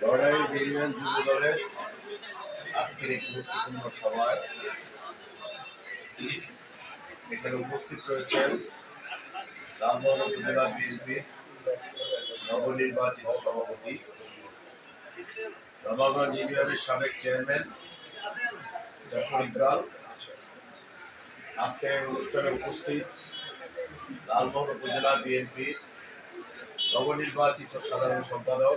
লড়াই ইউনিয়ন যুব দলের আজকের এই গুরুত্বপূর্ণ সভায় এখানে উপস্থিত রয়েছেন লালমোহন উপজেলা বিএনপির নবনির্বাচিত সভাপতি রমাগঞ্জ ইউনিয়নের সাবেক চেয়ারম্যান জাফর ইকবাল। আজকে অনুষ্ঠানে উপস্থিত লালমোহন উপজেলা বিএনপির নবনির্বাচিত সাধারণ সম্পাদক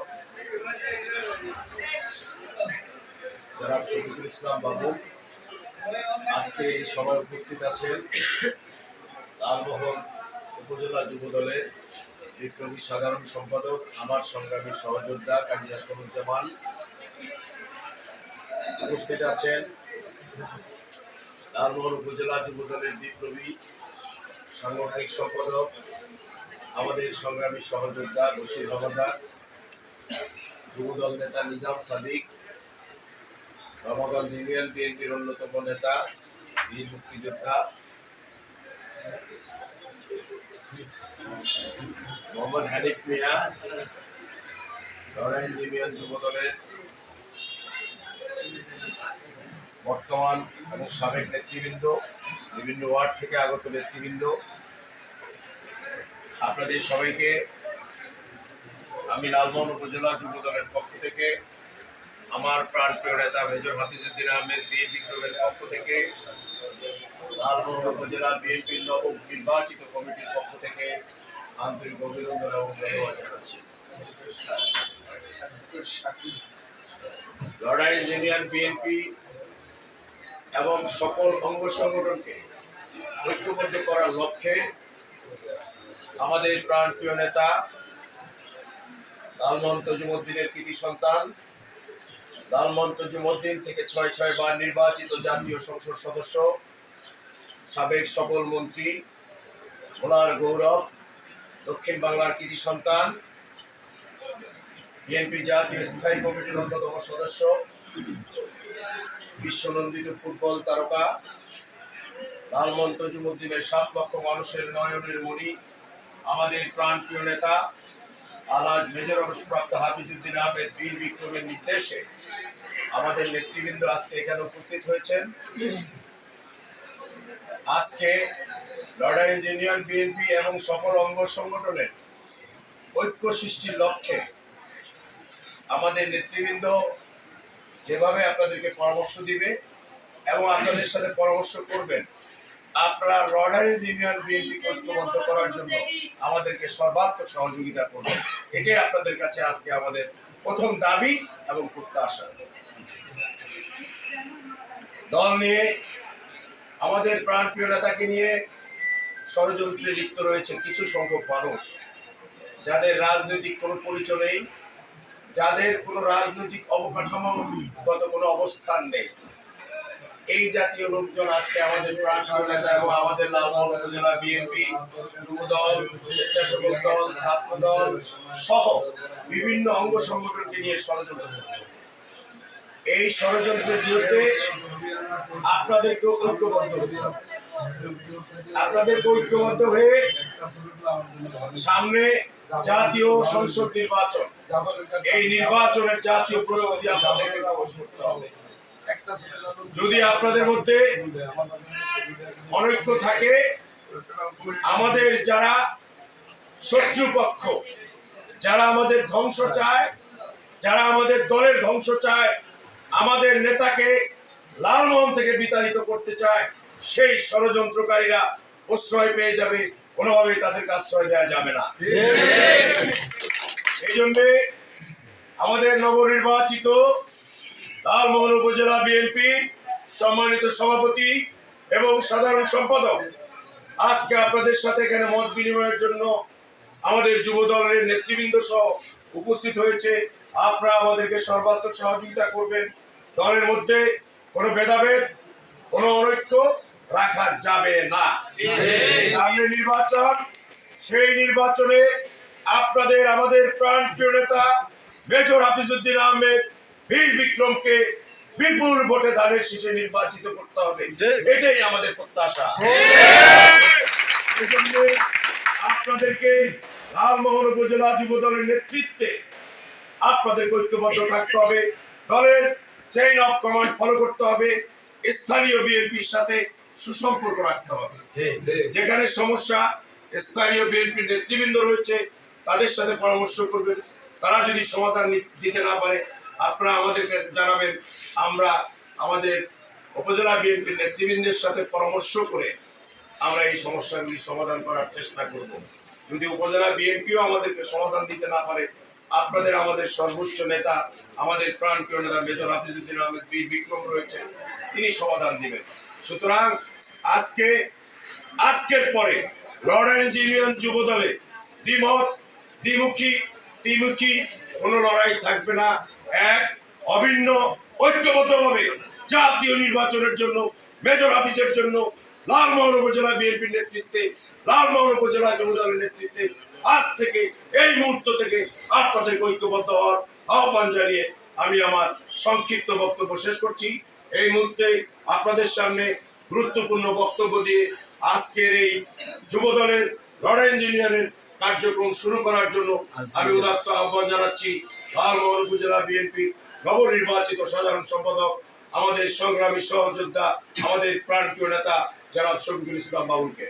জনাব শফিকুল ইসলাম বাবু, আজকে সভায় উপস্থিত আছেন লালমোহন উপজেলা যুব দলের সাধারণ সম্পাদক, আমার সংগ্রামী সহযোদ্ধা কাজী হাসানুজ্জামান উপস্থিত আছেন। লালমোহন উপজেলা যুব দলের বিপ্লবী সাংগঠনিক সম্পাদক, আমাদের সংগ্রামী সহযোদ্ধা বশির রহমাদার যুবদল নেতা নিজাম সাদিক রমাগঞ্জ ইউনিয়ন বিএনপির অন্যতম নেতা, বীর মুক্তিযোদ্ধা, মোহাম্মদ হানিফ মিয়া লরেন্স ইউনিয়ন যুবদলের বর্তমান এবং সাবেক নেতৃবৃন্দ, বিভিন্ন ওয়ার্ড থেকে আগত নেতৃবৃন্দ। আপনাদের সবাইকে আমি লালমোহন উপজেলা যুব দলের পক্ষ থেকে আমার প্রাণপ্রিয় নেতা মেজর হাফিজুদ্দিন আহমেদ বীর বিক্রমের পক্ষ থেকে, লালমোহন উপজেলা বিএনপির নব নির্বাচিত কমিটির পক্ষ থেকে আন্তরিক অভিনন্দন এবং ধন্যবাদ জানাচ্ছি। লড়াই ইঞ্জিনিয়ার বিএনপি এবং সকল অঙ্গ সংগঠনকে ঐক্যবদ্ধ করার লক্ষ্যে আমাদের প্রাণপ্রিয় নেতা লালমোহন তজুমুদ্দিনের কৃতি সন্তান। লালমোহন তজুমুদ্দিন থেকে ছয় ছয় বার নির্বাচিত জাতীয় সংসদ সদস্য, সাবেক সকল মন্ত্রী ভোলার গৌরব, দক্ষিণ বাংলার কৃতি সন্তান, বিএনপি জাতীয় স্থায়ী কমিটির অন্যতম সদস্য, বিশ্বনন্দিত ফুটবল তারকা, লালমোহন তজুমুদ্দিনের সাত লক্ষ মানুষের নয়নের মণি, আমাদের প্রাণপ্রিয় নেতা আলাজ মেজর অবসরপ্রাপ্ত হাফিজুদ্দিন আহমেদ বীর বিক্রমের নির্দেশে আমাদের নেতৃবৃন্দ আজকে এখানে উপস্থিত হয়েছেন। আজকে লর্ডার ইঞ্জিনিয়ার বিএনপি এবং সকল অঙ্গ সংগঠনের ঐক্য সৃষ্টির লক্ষ্যে আমাদের নেতৃবৃন্দ যেভাবে আপনাদেরকে পরামর্শ দিবে এবং আপনাদের সাথে পরামর্শ করবেন আপনারা রডার ইউনিয়ন বিএনপি ঐক্যবদ্ধ করার জন্য আমাদেরকে সর্বাত্মক সহযোগিতা করবেন এটাই আপনাদের কাছে আজকে আমাদের প্রথম দাবি এবং প্রত্যাশা। দল নিয়ে, আমাদের প্রাণপ্রিয় নেতাকে নিয়ে ষড়যন্ত্রে লিপ্ত রয়েছে কিছু সংখ্যক মানুষ। যাদের রাজনৈতিক কোনো পরিচয় নেই, যাদের কোনো রাজনৈতিক অবকাঠামোগত কোনো অবস্থান নেই। এই জাতীয় লোকজন আজকে আমাদের প্রাণপ্রিয় নেতা এবং আমাদের লালমোহন উপজেলা বিএনপি, যুবদল, স্বেচ্ছাসেবক দল, ছাত্র দল সহ বিভিন্ন অঙ্গ সংগঠনকে নিয়ে ষড়যন্ত্র করছে। এই ষড়যন্ত্রের বিরুদ্ধে আপনাদেরকে ঐক্যবদ্ধ আপনাদেরকে ঐক্যবদ্ধ হয়ে সামনে জাতীয় সংসদ নির্বাচন, এই নির্বাচনের জাতীয় প্রস্তুতি আপনাদেরকে করতে হবে। যদি আপনাদের মধ্যে অনৈক্য থাকে আমাদের যারা শত্রুপক্ষ যারা আমাদের ধ্বংস চায় যারা আমাদের দলের ধ্বংস চায় আমাদের নেতাকে লালমোহন থেকে বিতাড়িত করতে চায় সেই ষড়যন্ত্রকারীরা প্রশ্রয় পেয়ে যাবে কোনোভাবেই তাদেরকে আশ্রয় দেওয়া যাবে না। এই জন্যে আমাদের নবনির্বাচিত লালমোহন উপজেলা বিএনপি সম্মানিত সভাপতি এবং সাধারণ সম্পাদক। আজকে আপনাদের সাথে এখানে মত বিনিময়ের জন্য আমাদের যুব দলের নেতৃবৃন্দ সহ উপস্থিত হয়েছে। আপনারা আমাদেরকে সর্বাত্মক সহযোগিতা করবেন। দলের মধ্যে কোনো ভেদাভেদ, কোনো অনৈক্য রাখা যাবে না। সামনে নির্বাচন, সেই নির্বাচনে আপনাদের, আমাদের প্রাণপ্রিয় নেতা মেজর হাফিজুদ্দিন আহমেদ বীর বিক্রমকে বিপুল ভোটে ধানের শীষে নির্বাচিত করতে হবে। এটাই আমাদের প্রত্যাশা। এজন্য আপনাদেরকে লালমোহন উপজেলা যুব দলের নেতৃত্বে আপনাদের ঐক্যবদ্ধ থাকতে হবে। দলের চেইন অফ কমান্ড ফলো করতে হবে। স্থানীয় বিএনপির সাথে সুসম্পর্ক রাখতে হবে। যেখানে সমস্যা স্থানীয় বিএনপির নেতৃবৃন্দ রয়েছে তাদের সাথে পরামর্শ করবেন। তারা যদি সমাধান দিতে না পারে আপনারা আমাদেরকে জানাবেন, আমরা আমাদের উপজেলা বিএনপির নেতৃবৃন্দের সাথে পরামর্শ করে আমরা এই সমস্যাগুলি সমাধান করার চেষ্টা করব। যদি উপজেলা বিএনপিও আমাদেরকে সমাধান দিতে না পারে, আপনাদের আমাদের সর্বোচ্চ নেতা, আমাদের প্রাণপ্রিয় নেতা মেজর হাফিজুদ্দিন আহমেদ বীর বিক্রম রয়েছে, তিনি সমাধান দিবেন। সুতরাং আজকে, আজকের পরে লরেন্স ইউনিয়ন যুব দলে দ্বিমত, দ্বিমুখী দ্বিমুখী কোনো লড়াই থাকবে না। এক অভিন্ন ঐক্যবদ্ধভাবে জাতীয় নির্বাচনের জন্য, মেজর হাফিজের জন্য, লালমোহন উপজেলা বিএনপির নেতৃত্বে, লালমোহন উপজেলা দলের নেতৃত্বে আজ থেকে এই মুহূর্ত থেকে আপনাদের ঐক্যবদ্ধ হওয়ার আহ্বান জানিয়ে আমি আমার সংক্ষিপ্ত বক্তব্য শেষ করছি। এই মুহূর্তে আপনাদের সামনে গুরুত্বপূর্ণ বক্তব্য দিয়ে আজকের এই যুব দলের লড়াই ইঞ্জিনিয়ারের কার্যক্রম শুরু করার জন্য আমি উদাত্ত আহ্বান জানাচ্ছি। লালমোহন উপজেলা বিএনপি নবনির্বাচিত সাধারণ সম্পাদক, আমাদের সংগ্রামী সহযোদ্ধা, আমাদের প্রাণপ্রিয় নেতা জনাব শফিকুল ইসলাম বাবুলকে।